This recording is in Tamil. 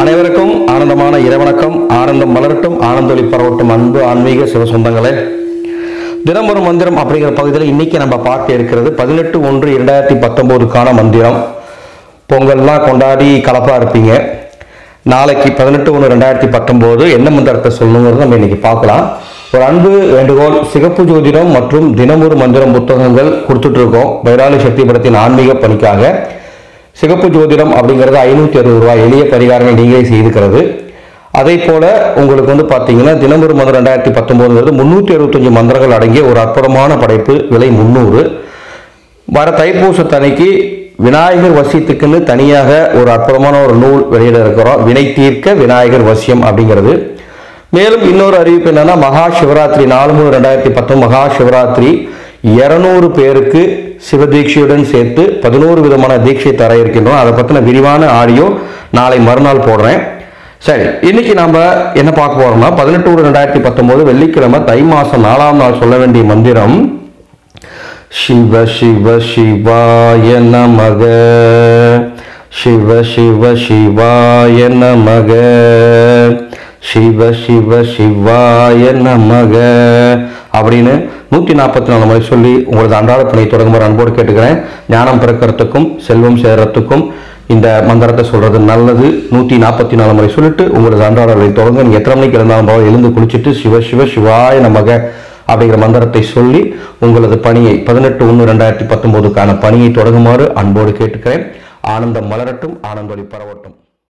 அனைவருக்கும் ஆனந்தமான இறைவணக்கம் ஆனந்தம் மலரட்டும் ஆனந்தொலி பரவட்டும். அன்பு ஆன்மீக சிவ சொந்தங்களே தினமொரு மந்திரம் அப்படிங்கிற பகுதியில் இன்னைக்கு நம்ம பார்க்க இருக்கிறது பதினெட்டு ஒன்று இரண்டாயிரத்தி பத்தொம்போதுக்கான மந்திரம். பொங்கல்லாம் கொண்டாடி கலப்பா இருப்பீங்க. நாளைக்கு பதினெட்டு ஒன்று ரெண்டாயிரத்தி பத்தொம்போது என்ன மந்திரத்தை சொல்லணுங்கிறது நம்ம இன்னைக்கு பார்க்கலாம். ஒரு அன்பு வேண்டுகோள் சிகப்பு ஜோதிடம் மற்றும் தினமொரு மந்திரம் புத்தகங்கள் கொடுத்துட்ருக்கோம் இருக்கோம். சக்தி படத்தின் ஆன்மீக பணிக்காக. சிகப்பு ஜோதிடம் அப்படிங்கிறது ஐநூற்றி அறுபது ரூபாய் எளிய பரிகாரங்கள் நீங்களே செய்துக்கிறது. அதே போல் உங்களுக்கு வந்து பார்த்தீங்கன்னா தினமொரு மந்திரம் ரெண்டாயிரத்தி பத்தொம்போதுங்கிறது முந்நூற்றி அறுபத்தஞ்சு மந்திரங்கள் அடங்கிய ஒரு அற்புதமான படைப்பு விலை முந்நூறு வர தைப்பூசத்தனைக்கு விநாயகர் வசியத்துக்குன்னு தனியாக ஒரு அற்புதமான ஒரு நூல் வெளியிட இருக்கிறோம். வினை தீர்க்க விநாயகர் வசியம் அப்படிங்கிறது. மேலும் இன்னொரு அறிவிப்பு என்னென்னா மகா சிவராத்திரி நாலு மூணு ரெண்டாயிரத்தி பத்தொம்பது மகா சிவராத்திரி இரநூறு பேருக்கு சிவதீட்சையுடன் சேர்த்து பதினோரு விதமான தீட்சை தர இருக்கின்றோம். அதை பற்றின விரிவான ஆடியோ நாளை மறுநாள் போடுறேன். சரி இன்னைக்கு நாம் என்ன பார்க்க போறோம்னா பதினெட்டு ஒரு ரெண்டாயிரத்தி பத்தொம்போது வெள்ளிக்கிழமை தை மாதம் நாலாம் நாள் சொல்ல வேண்டிய மந்திரம். சிவ சிவ சிவாய நமக. சிவ சிவ சிவாய நமக. சிவ சிவ சிவாய நமக. அப்படின்னு நூற்றி நாற்பத்தி நாலு முறை சொல்லி உங்களது அன்றாட பணியை தொடங்குமாறு அன்போடு கேட்டுக்கிறேன். ஞானம் பிறக்கிறதுக்கும் செல்வம் சேர்றதுக்கும் இந்த மந்திரத்தை சொல்கிறது நல்லது. நூற்றி நாற்பத்தி நாலு முறை சொல்லிட்டு உங்களது அன்றாட வேலையை தொடங்க. நீங்கள் எத்தனை மணிக்கு இருந்தாலும் பரவாயில்ல, எழுந்து குளிச்சுட்டு சிவ சிவ சிவாய நமக அப்படிங்கிற மந்திரத்தை சொல்லி உங்களது பணியை பதினெட்டு ஒன்று ரெண்டாயிரத்தி பத்தொம்போதுக்கான பணியை தொடங்குமாறு அன்போடு கேட்டுக்கிறேன். ஆனந்தம் மலரட்டும் ஆனந்தொலி பரவட்டும்.